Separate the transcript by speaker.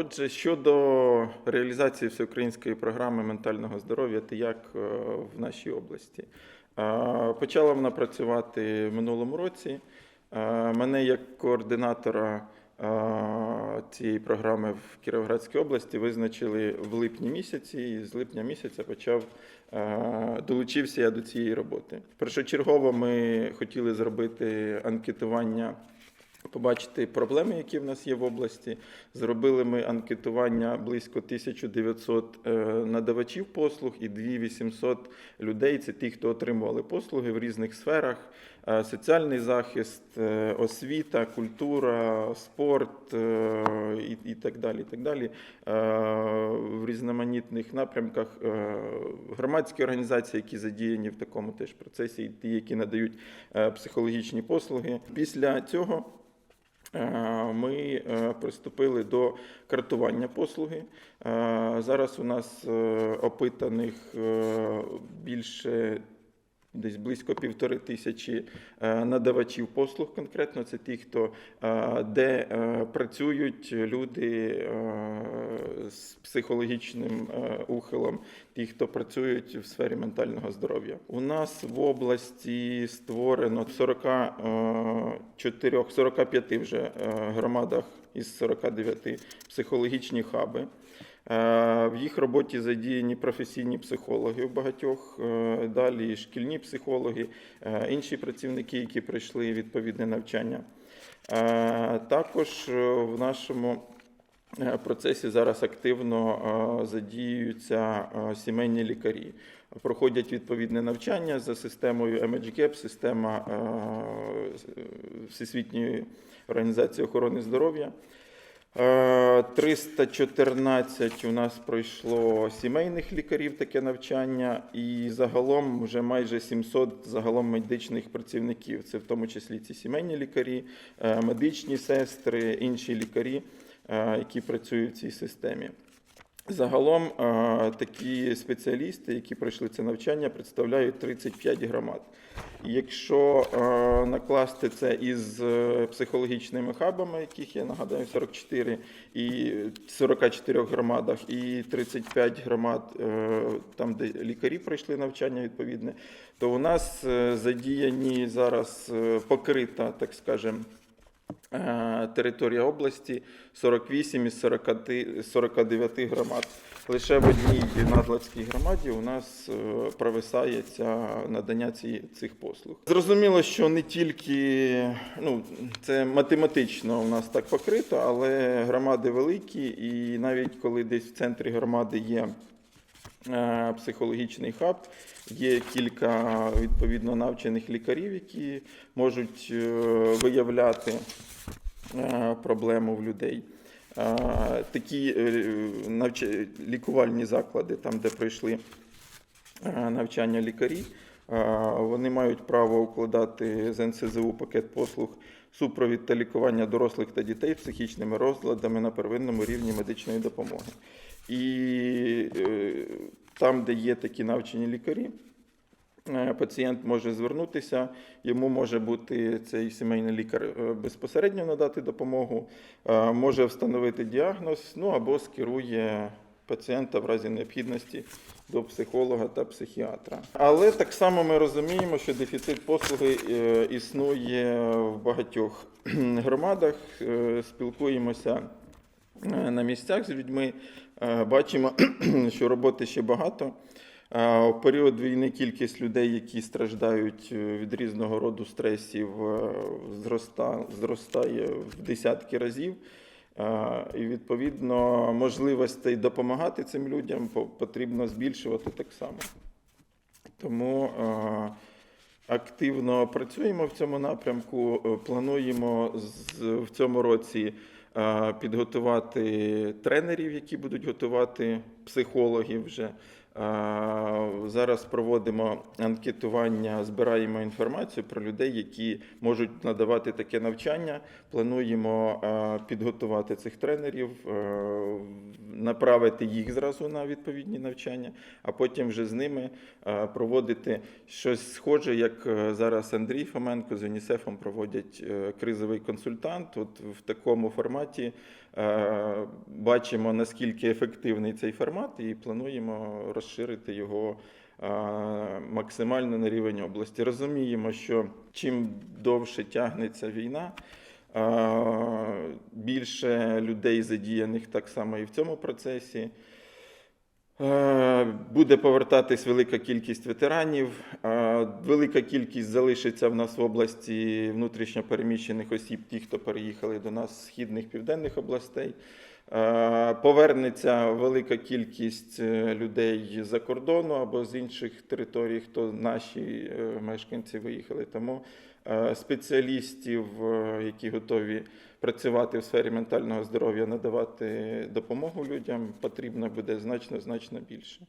Speaker 1: Отже, щодо реалізації всеукраїнської програми ментального здоров'я, ти як е, в нашій області? Е, Почала вона працювати в минулому році. Е, Мене як координатора цієї програми в Кіровоградській області визначили в липні місяці, і з липня місяця почав долучився я до цієї роботи. Першочергово ми хотіли зробити анкетування побачити проблеми, які в нас є в області. Зробили ми анкетування близько 1900 е, надавачів послуг і 2800 людей. Це ті, хто отримували послуги в різних сферах: Е, соціальний захист, е, освіта, культура, спорт і, так далі. І так далі. В різноманітних напрямках громадські організації, які задіяні в такому теж процесі, і ті, які надають психологічні послуги. Після цього. Е, Ми е, приступили до картування послуги. Е, Зараз у нас опитаних більше десь близько півтори тисячі е, надавачів послуг. Конкретно це ті, хто е, де е, працюють люди з психологічним ухилом, ті, хто працюють в сфері ментального здоров'я. У нас в області створено 44, 45 вже громадах із 49 психологічні хаби. Е, В їх роботі задіяні професійні психологи в багатьох, е, далі шкільні психологи, е, інші працівники, які пройшли відповідне навчання. Також в нашому процесі зараз активно задіюються е, сімейні лікарі. Проходять відповідне навчання за системою MHGAP, система Всесвітньої організації охорони здоров'я. Е, 314 у нас пройшло сімейних лікарів таке навчання, і загалом вже майже 700 загалом медичних працівників. Це в тому числі ці сімейні лікарі, е, медичні сестри, інші лікарі, е, які працюють в цій системі. Загалом такі спеціалісти, які пройшли це навчання, представляють 35 громад. Якщо накласти це із е, психологічними хабами, яких я нагадаю 44 і 44 громадах, і 35 громад, е, там де лікарі пройшли навчання відповідне, то у нас е, задіяні зараз покрита, так скажемо, територія області 48 із 40, 49 громад. Лише в одній Надлацькій громаді у нас е, провисає ця надання ці, цих послуг. Зрозуміло, що не тільки ну, це математично у нас так покрито, але громади великі, і навіть коли десь в центрі громади є е, психологічний хаб, є кілька відповідно навчених лікарів, які можуть е, виявляти е, проблему в людей. Е, Такі е, лікувальні заклади, там, де пройшли е, навчання лікарі, е, вони мають право укладати з НСЗУ пакет послуг супровід та лікування дорослих та дітей психічними розладами на первинному рівні медичної допомоги. І е, там, де є такі навчені лікарі, Е, Пацієнт може звернутися, йому може бути цей сімейний лікар е, безпосередньо надати допомогу, може встановити діагноз, ну або скерує пацієнта в разі необхідності до психолога та психіатра. Але так само ми розуміємо, що дефіцит послуги е, існує в багатьох громадах. Е, Спілкуємося е, на місцях з людьми, бачимо, що роботи ще багато. У період війни кількість людей, які страждають від різного роду стресів, зростає в десятки разів. І відповідно можливостей допомагати цим людям потрібно збільшувати так само. Тому активно працюємо в цьому напрямку. Е, Плануємо в цьому році підготувати тренерів, які будуть готувати психологів вже. Зараз проводимо анкетування, збираємо інформацію про людей, які можуть надавати таке навчання. Плануємо підготувати цих тренерів, направити їх зразу на відповідні навчання, а потім вже з ними проводити щось схоже, як е, зараз Андрій Фоменко з ЮНІСЕФом проводять е, кризовий консультант. От в такому форматі бачимо, наскільки ефективний цей формат, і плануємо розширити його е, максимально на рівень області. Розуміємо, що чим довше тягнеться війна, більше людей задіяних так само і в цьому процесі. Буде повертатись велика кількість ветеранів. Велика кількість залишиться в нас в області внутрішньо переміщених осіб, ті, хто переїхали до нас з східних південних областей. Е, Повернеться велика кількість е, людей з-за кордону або з інших територій, хто наші е, мешканці виїхали. Тому спеціалістів, які готові працювати в сфері ментального здоров'я, надавати допомогу людям, потрібно буде значно значно більше.